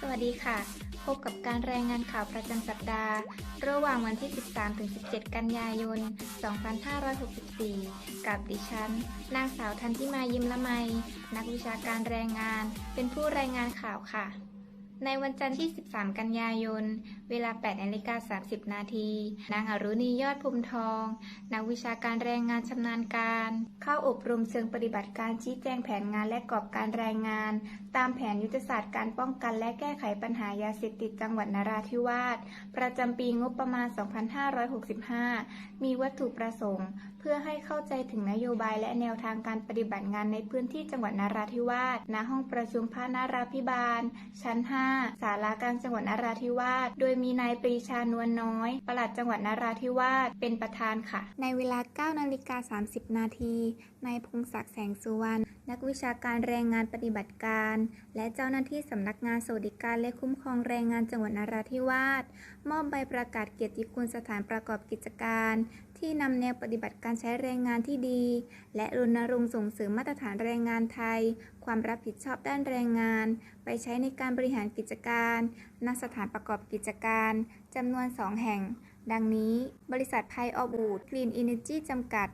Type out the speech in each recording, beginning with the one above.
สวัสดีค่ะ พบกับการรายงานข่าวประจำสัปดาห์ ระหว่างวันที่ 13-17 กันยายน 2564 กับดิฉัน นางสาวทันทิมายิ้มละไม นักวิชาการแรงงาน เป็นผู้รายงานข่าวค่ะ ในวันจันทร์ที่ 13 กันยายน เวลา 8นาฬิกา30 นาที นางอรุณียอดภูมิทอง นักวิชาการแรงงานชำนาญการ เข้าอบรมเชิงปฏิบัติการชี้แจงแผนงานและกรอบการรายงาน ตามแผนยุทธศาสตร์การป้องกันและแก้ไขปัญหายาเสพติดจังหวัดนราธิวาส ประจำปีงบประมาณ 2565 มีวัตถุประสงค์เพื่อให้เข้าใจถึงนโยบายและแนวทางการปฏิบัติงานในพื้นที่จังหวัดนราธิวาส ณ ห้องประชุมพระนาราภิบาล ชั้น 5 ศาลากลางจังหวัดนราธิวาส โดยมีนายปรีชานวลน้อย ปลัดจังหวัดนราธิวาส เป็นประธานค่ะ ในเวลา 9 นาฬิกา 30 นาที นายพงศักดิ์แสงสุวรรณ นักวิชาการแรงงานปฏิบัติการ และเจ้าหน้าที่สำนักงานสวัสดิการและคุ้มครองแรงงานจังหวัดนราธิวาส มอบใบประกาศเกียรติคุณสถานประกอบกิจการ ที่นำแนวปฏิบัติการใช้แรงงานที่ดี และรณรงค์ส่งเสริมมาตรฐานแรงงานไทย ความรับผิดชอบด้านแรงงาน ไปใช้ในการบริหารกิจการณสถานประกอบกิจการจำนวน 2 แห่ง ดังนี้ บริษัทไพออบูดกรีนอินเนจีจำกัด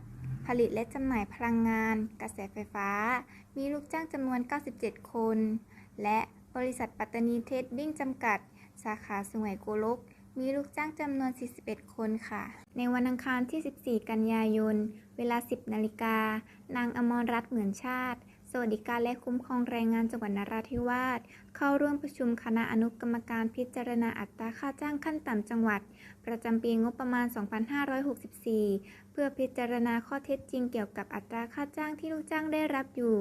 ผลิตและจำหน่ายพลังงาน กระแสไฟฟ้า มีลูกจ้างจำนวน 97 คน และบริษัทปัตตานีเทดดิ้งจำกัด สาขาสุไหงโกลก มีลูกจ้างจำนวน 41 คนค่ะ ในวันอังคารที่ 14 กันยายน เวลา 10 นาฬิกา นางอมรรัตน์เหมือนชาติ วัสดิการและคุ้มครองแรงงานจังหวัดนราธิวาส เข้าร่วมประชุมคณะอนุกรรมการพิจารณาอัตราค่าจ้างขั้นต่ำจังหวัด ประจำปีงบประมาณ 2564 เพื่อพิจารณาข้อเท็จจริงเกี่ยวกับอัตราค่าจ้างที่ลูกจ้างได้รับอยู่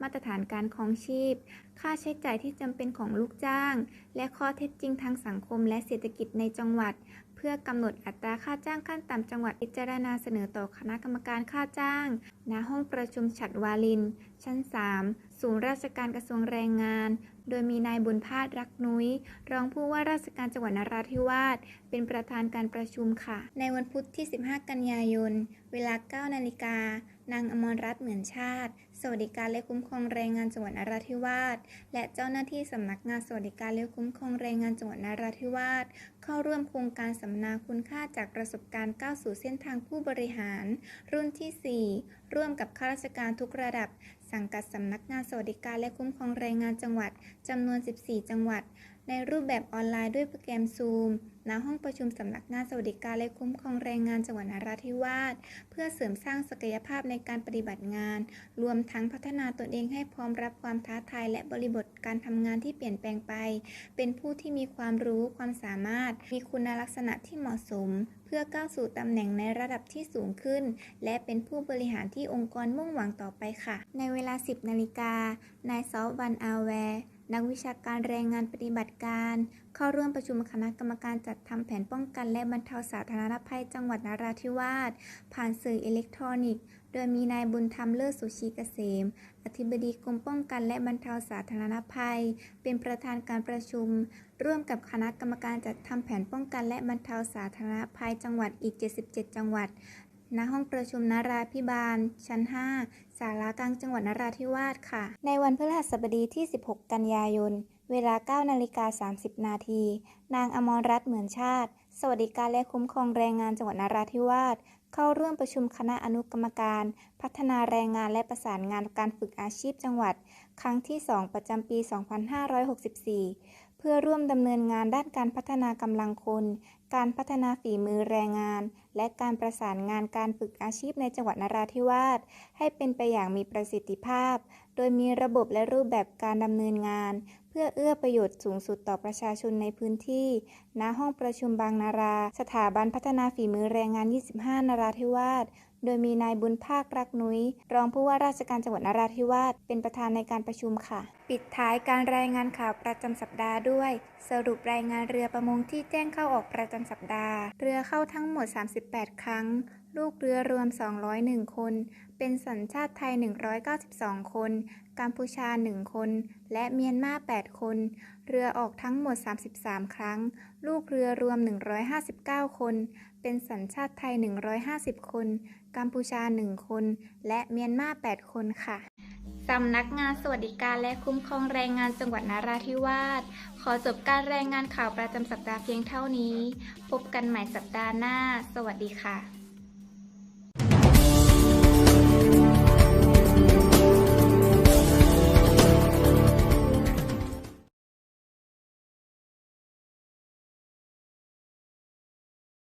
มาตรฐานการครองชีพ ค่าใช้จ่ายที่จำเป็นของลูกจ้าง และข้อเท็จจริงทางสังคมและเศรษฐกิจในจังหวัด เพื่อกำหนดอัตราค่าจ้างขั้นต่ำจังหวัดพิจารณาเสนอต่อคณะกรรมการค่าจ้าง ณ ห้องประชุมฉัดวาลิน ชั้น 3 ศูนย์ราชการกระทรวงแรงงาน โดยมีนายบุญพาสรักนุ้ย รองผู้ว่าราชการจังหวัดนราธิวาส เป็นประธานการประชุมค่ะ ในวันพุธที่ 15 กันยายน เวลา 9 นาฬิกา นางอมรรัตน์เหมือนชาติ สวัสดิการและคุ้มครองแรงงานจังหวัดนราธิวาส และเจ้าหน้าที่สำนักงานสวัสดิการและคุ้มครองแรงงานจังหวัดนราธิวาส เข้าร่วมโครงการสัมมนาคุณค่าจากประสบการณ์ก้าวสู่เส้นทางผู้บริหาร รุ่นที่ 4 ร่วมกับข้าราชการทุกระดับ สังกัดสำนักงานสวัสดิการและคุ้มครองแรงงานจังหวัดจำนวน 14 จังหวัด ในรูปแบบออนไลน์ด้วยโปรแกรมซูมณห้องประชุมสำนักงานสวัสดิการและคุ้มครองแรงงานจังหวัดนราธิวาสเพื่อเสริมสร้างศักยภาพในการปฏิบัติงาน รวมทั้งพัฒนาตนเองให้พร้อมรับความท้าทายและบริบทการทำงานที่เปลี่ยนแปลงไป เป็นผู้ที่มีความรู้ความสามารถมีคุณลักษณะที่เหมาะสม เพื่อก้าวสู่ตำแหน่งในระดับที่สูงขึ้น และเป็นผู้บริหารที่องค์กรมุ่งหวังต่อไปค่ะ ในเวลา 10 นาฬิกานายซอฟวันอาแวร์ นักวิชาการแรงงานปฏิบัติการ เข้าร่วมประชุมคณะกรรมการจัดทำแผนป้องกันและบรรเทาสาธารณภัยจังหวัดนราธิวาส ผ่านสื่ออิเล็กทรอนิกส์ โดยมีนายบุญธรรมเลิศสุชีเกษม อธิบดีกรมป้องกันและบรรเทาสาธารณภัย เป็นประธานการประชุม ร่วมกับคณะกรรมการจัดทำแผนป้องกันและบรรเทาสาธารณภัยจังหวัดอีก 77 จังหวัด ณห้องประชุมนาราพิบาล ชั้น5ศาลากลางจังหวัดนราธิวาสค่ะ ในวันพฤหัสบดีที่ 16 กันยายน เวลา 9 นาฬิกา 30 นาที นางอมรรัตน์เหมือนชาติ สวัสดิการและคุ้มครองแรงงานจังหวัดนราธิวาสเข้าร่วมประชุมคณะอนุกรรมการ พัฒนาแรงงานและประสานงานการฝึกอาชีพจังหวัด ครั้งที่ 2 ประจำปี 2564 เพื่อร่วมดำเนินงานด้านการพัฒนากำลังคน การพัฒนาฝีมือแรงงาน และการประสานงานการฝึกอาชีพในจังหวัดนราธิวาสให้เป็นไปอย่างมีประสิทธิภาพ โดยมีระบบและรูปแบบการดำเนินงาน พื่อเอื้อประโยชน์สูงสุดต่อประชาชนในพื้นที่ ณ ห้องประชุมบางนารา สถาบันพัฒนาฝีมือแรงงาน 25 นราธิวาส โดยมีนายบุญภาครักนุ้ย รองผู้ว่าราชการจังหวัดนราธิวาส เป็นประธานในการประชุมค่ะ ปิดท้ายการรายงานข่าวประจำสัปดาห์ด้วย สรุปรายงานเรือประมงที่แจ้งเข้าออกประจำสัปดาห์ เรือเข้าทั้งหมด 38 ครั้ง ลูกเรือรวม 201 คน เป็นสัญชาติไทย 192 คน กัมพูชา 1 คน และเมียนมา 8 คน เรือออกทั้งหมด 33 ครั้ง ลูกเรือรวม 159 คน เป็นสัญชาติไทย 150 คน กัมพูชา 1 คน และเมียนมา 8 คนค่ะสสำนักงานสวัสดิการและคุ้มครองแรงงานจังหวัดนราธิวาส ขอจบการรายงานข่าวประจำสัปดาห์เพียงเท่านี้ พบกันใหม่สัปดาห์หน้า สวัสดีค่ะ